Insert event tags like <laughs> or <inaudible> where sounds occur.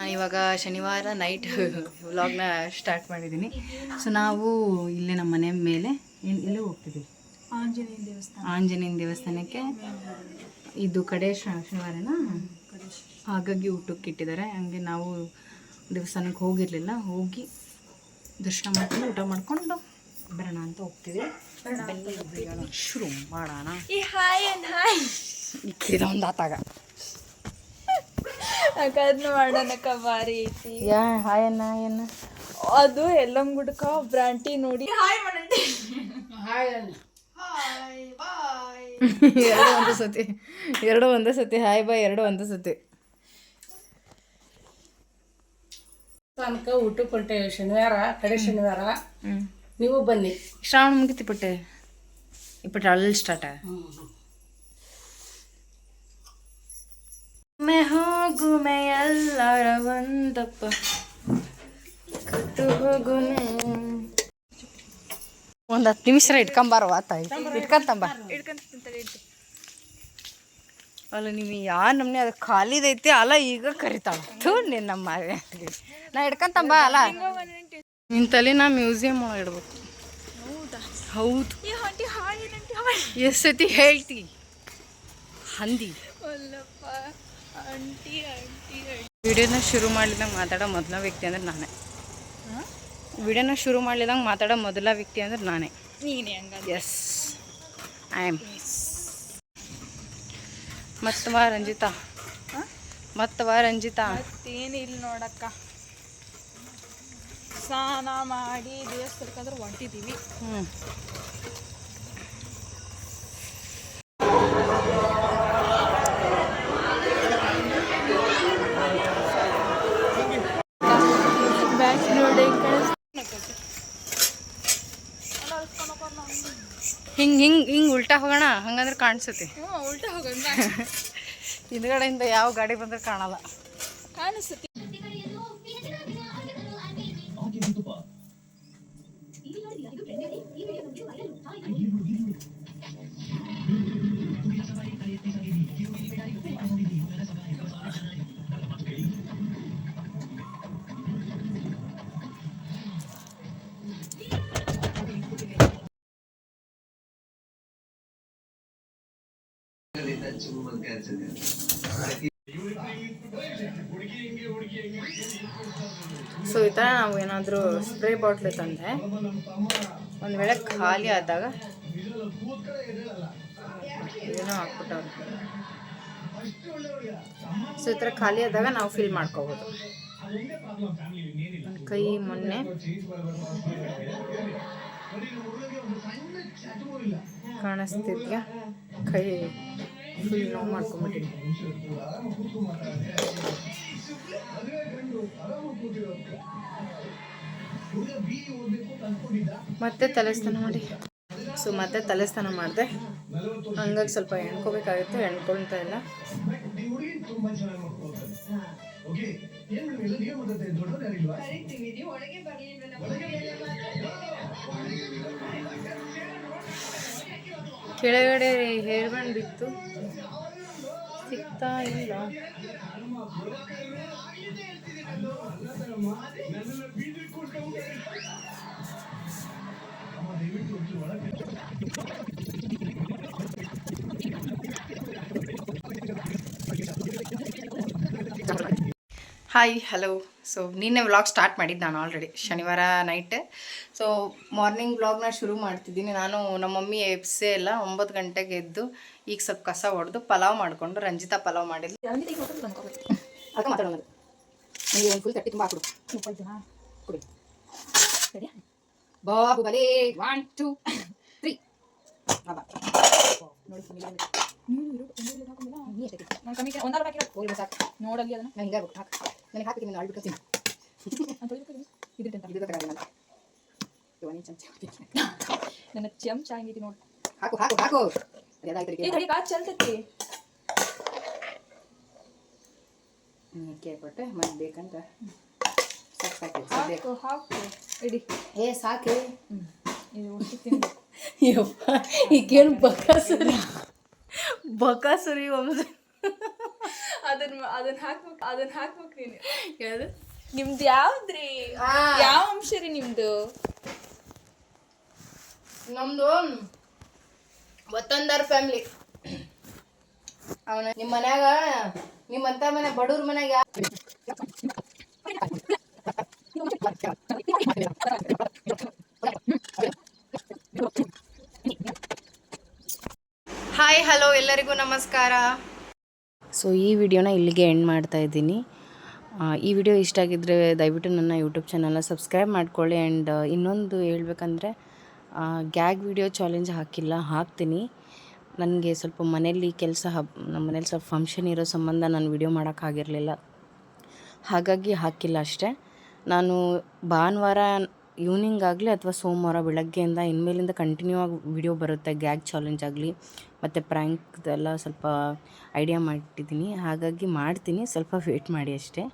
ನಾನು ಇವಾಗ ಶನಿವಾರ ನೈಟ್ ವ್ಲಾಗ್ನ ಸ್ಟಾರ್ಟ್ ಮಾಡಿದ್ದೀನಿ ಸೊ ನಾವು ಇಲ್ಲೇ ನಮ್ಮ ಮನೆ ಮೇಲೆ ಇಲ್ಲಿ ಹೋಗ್ತಿದ್ದೀವಿ ಆಂಜನೇಯ ದೇವಸ್ಥಾನ. ಆಂಜನೇಯನ ದೇವಸ್ಥಾನಕ್ಕೆ ಇದು ಕಡೆ ಶನಿವಾರನ? ಹಾಗಾಗಿ ಊಟಕ್ಕೆ ಇಟ್ಟಿದ್ದಾರೆ. ಹಂಗೆ ನಾವು ದೇವಸ್ಥಾನಕ್ಕೆ ಹೋಗಿರಲಿಲ್ಲ. ಹೋಗಿ ದರ್ಶನ ಮಾಡ್ಕೊಂಡು ಊಟ ಮಾಡಿಕೊಂಡು ಬರೋಣ ಅಂತ ಹೋಗ್ತಿದ್ವಿ. ಶುರು ಮಾಡೋಣ. ಒಂದು ಹಾಯ್ ಹಾಯ್ ಮಾಡೋಣಕ್ಕ ಐತಿ. ಯಾ ಹಾಯ್ ಅನ್ನ ಅದು ಎಲ್ಲಂಗುಡ್ಕ ಬ್ರಾಂಟಿ ನೋಡಿ. ಹಾಯ್ ಮಾಡಂడి ಎರಡು ಒಂದೇ ಸತಿ. ಎರಡು ಒಂದೇ ಸತಿ. ಹಾಯ್ ಬಾಯ್ ಎರಡು ಒಂದೇ ಸತಿ. ತನಕ ಊಟಕ್ಕೆ ಕೊಟ್ಟೆ ಶನಿವಾರ ಕಡೆ ಶನಿವಾರ. ನೀವು ಬನ್ನಿ. ಶ್ರಾವಣ ಮುಗಿತಿ ಪಟ್ಟೆ. ಇಪ್ಪಟ್ಟು ಅಲ್ಲಿ ಸ್ಟಾರ್ಟ ಕಟ್ಟು ಹೋಗುಮೆ ಒಂದು ಹತ್ತು ನಿಮಿಷ ಇಟ್ಕೊಂಬಾರವ ತಾಯಿ ಇಟ್ಕೊಂತಂಬ. ಅಲ್ಲ ನೀವು ಯಾ ನಮ್ನೆ ಅದು ಖಾಲಿದೈತಿ ಅಲ್ಲ ಈಗ ಕರಿತಾವ ಥೂ ನಮ್ಮ ಮಾವೆ. ನಾ ಇಟ್ಕೊಂತಂಬ ಅಲ್ಲ. ನಿನ್ನ ತಲೆ ನಾ ಮ್ಯೂಸಿಯಂ ಒಳಗೆ ಇಡ್ಬೇಕು. ಹೌದು. ಎಷ್ಟು ಸತಿ ಹೇಳ್ತಿ? ಹಂದಿ. ವಿಡಿಯೋನ ಶುರು ಮಾಡಿದಂಗೆ ಮಾತಾಡೋ ಮೊದಲ ವ್ಯಕ್ತಿ ಅಂದ್ರೆ ನಾನೇ. ವಿಡಿಯೋನ ಶುರು ಮಾಡಿದಂಗೆ ಮಾತಾಡೋ ಮೊದಲ ವ್ಯಕ್ತಿ ಅಂದ್ರೆ ನಾನೇ. ನೀನೇ ಎಸ್ ಐ ಆಮ್ ಮತ್ತವ ರಂಜಿತಾ? ಮತ್ತವ ರಂಜಿತಾ? ಮತ್ತೇನಿಲ್ಲ ನೋಡಕ್ಕ. ಸ್ನಾನ ಮಾಡಿ ದೇವಸ್ಥಾನಕ್ಕಾದ್ರೂ ಹೊಂಟಿದ್ದೀವಿ ಹ್ಞೂ ಬ್ಯಾಚ್ ನೋಡಿ ಹಿಂಗೆ ಹಿಂಗೆ ಹಿಂಗೆ ಉಲ್ಟಾ ಹೋಗೋಣ ಹಂಗಂದ್ರೆ ಕಾಣಿಸುತ್ತೆ. ಉಲ್ಟಾ ಹೋಗೋಣ <laughs> ಹಿಂದ್ಗಡೆಯಿಂದ ಯಾವ ಗಾಡಿ ಬಂದ್ರೆ ಕಾಣಲ್ಲ. ಕಾಣಿಸುತ್ತೆ. ಸೊ ಈ ಥರ ನಾವು ಏನಾದರೂ ಸ್ಪ್ರೇ ಬಾಟ್ಲ್ ತಂದರೆ, ಒಂದು ವೇಳೆ ಖಾಲಿ ಆದಾಗ ಏನೋ ಹಾಕ್ಬಿಟ್ಟವ್ರು. ಸೊ ಈ ಥರ ಖಾಲಿ ಆದಾಗ ನಾವು ಫಿಲ್ ಮಾಡ್ಕೋಬೋದು. ಕೈ, ಮೊನ್ನೆ. ಕಾಣಿಸ್ತಿದ್ಯಾ? ಕೈ ಫುಲ್ ನೋವು ಮಾಡ್ಕೊಂಬಿಟ್ಟಿದ್ದೆ ಮತ್ತೆ ತಲೆಸ್ತಾನ ಮಾಡಿ. ಸೊ ಮತ್ತೆ ತಲೆಸ್ತಾನ ಮಾಡಿದೆ. ಹಂಗಾಗಿ ಸ್ವಲ್ಪ ಎಣ್ಕೋಬೇಕಾಗಿತ್ತು, ಎಣ್ಕೊಳ್ತಾ ಇಲ್ಲ. ಕೆಳಗಡೆ ಹೇರ್ ಬ್ಯಾಂಡ್ ಸಿಗ್ತಾ ಇಲ್ಲ. ಹಾಯ್ ಹಲೋ ಸೊ ನಿನ್ನೆ ವ್ಲಾಗ್ ಸ್ಟಾರ್ಟ್ ಮಾಡಿದ್ದು ನಾನು ಆಲ್ರೆಡಿ ಶನಿವಾರ ನೈಟ್ ಸೊ ಮಾರ್ನಿಂಗ್ ವ್ಲಾಗ್ನ ಶುರು ಮಾಡ್ತಿದ್ದೀನಿ. ನಾನು ನಮ್ಮ ಮಮ್ಮಿ ಎಬ್ಸೆ ಎಲ್ಲ ಒಂಬತ್ತು ಗಂಟೆಗೆ ಎದ್ದು ಈಗ ಸ್ವಲ್ಪ ಕಸ ಹೊಡೆದು ಪಲಾವ್ ಮಾಡಿಕೊಂಡು ರಂಜಿತಾ ಪಲಾವ್ ಮಾಡಿದ್ಲು. ಬಾಹುಬಲಿ ಒನ್ ಟು ತ್ರೀ ನೀ ನಾನು ಕಮ್ಮಿ ಒಂದಾರು ಹಾಕಿರೋ ಹೋಗಿ ಸಾಕು ನೋಡಲ್ಲಿ ಅದನ್ನ ನಾನು ಹಿಂಗೆ ಹಾಕು ನನಗೆ ಹಾಕಿ ನೀನು ಆಳ್ಬಿಡ್ತೀನಿ ನಾನು ತೊಳಿಬೇಕು ಇದ್ರಿ ಅಂತ ಇದು ಗೊತ್ತಾಗಲ್ಲ ನನಗೆ ಇವನೇ ಚಮಚ ಹಾಕಿ. ನನ್ನ ಚಮಚ ಹಂಗೈತಿ ನೋಡಿ ಹಾಕು ಹಾಕು. ಹಾಕು ಅದು ಅದಾಯ್ತು ಏ ತಡಿ ಕಾಚ್ ಚಲ್ತೈತಿ ಕೇಳ್ಬಿಟ್ಟೆ ಮತ್ತೆ ಬೇಕಂತ ಸಾಕು. ಹಾಕು ಇಡಿ ಏ ಸಾಕೆ ಇದು ತಿನ್ಬೇಕು ಯಪ್ಪ ಈಗೇನು ಬಕಾಸುರಿ ಬಕಾಸುರಿ ವಂಶ ಅದನ್ನ ಅದನ್ನ ಹಾಕ್ಬೇಕು ಅದನ್ನ ಹಾಕ್ಬೇಕು ನೀನು. ಯಾವುದು? ನಿಮ್ದು ಯಾವ್ದ್ರಿ? ಯಾವ ಅಂಶ ರೀ ನಿಮ್ದು? ನಮ್ದು ಮತ್ತೊಂದರ ಫ್ಯಾಮಿಲಿ ಅವನ ನಿಮ್ಮ ಮನ್ಯಾಗ ನಿಮ್ಮಂತ ಮನೆ ಬಡವ್ರ ಮನ್ಯಾಗ ಯಾ- ಹಾಯ್ ಹಲೋ ಎಲ್ಲರಿಗೂ ನಮಸ್ಕಾರ. ಸೊ, ಈ ವಿಡಿಯೋನ ಇಲ್ಲಿಗೆ ಎಂಡ್ ಮಾಡ್ತಾ ಇದ್ದೀನಿ. ಈ ವಿಡಿಯೋ ಇಷ್ಟ ಆಗಿದ್ದರೆ ದಯವಿಟ್ಟು ನನ್ನ ಯೂಟ್ಯೂಬ್ ಚಾನಲ್ನ ಸಬ್ಸ್ಕ್ರೈಬ್ ಮಾಡ್ಕೊಳ್ಳಿ ಆ್ಯಂಡ್ ಇನ್ನೊಂದು ಹೇಳ್ಬೇಕಂದ್ರೆ ಗ್ಯಾಗ್ ವಿಡಿಯೋ ಚಾಲೆಂಜ್ ಹಾಕಿಲ್ಲ, ಹಾಕ್ತೀನಿ. ನನಗೆ ಸ್ವಲ್ಪ ಮನೇಲಿ ಕೆಲಸ ನಮ್ಮ ಮನೇಲಿ ಸ್ವಲ್ಪ ಫಂಕ್ಷನ್ ಇರೋ ಸಂಬಂಧ ನಾನು ವಿಡಿಯೋ ಮಾಡೋಕ್ಕಾಗಿರಲಿಲ್ಲ ಹಾಗಾಗಿ ಹಾಕಿಲ್ಲ ಅಷ್ಟೇ. ನಾನು ಭಾನುವಾರ ಈವ್ನಿಂಗ್ ಆಗಲಿ ಅಥವಾ ಸೋಮವಾರ ಬೆಳಗ್ಗೆಯಿಂದ ಇನ್ಮೇಲಿಂದ ಕಂಟಿನ್ಯೂ ಆಗಿ ವಿಡಿಯೋ ಬರುತ್ತೆ ಗ್ಯಾಗ್ ಚಾಲೆಂಜ್ ಆಗಲಿ, ಮತ್ತು ಪ್ರ್ಯಾಂಕ್ದೆಲ್ಲ ಸ್ವಲ್ಪ ಐಡಿಯಾ ಮಾಡಿಟ್ಟಿದ್ದೀನಿ ಹಾಗಾಗಿ ಮಾಡ್ತೀನಿ, ಸ್ವಲ್ಪ ವೇಟ್ ಮಾಡಿ ಅಷ್ಟೇ.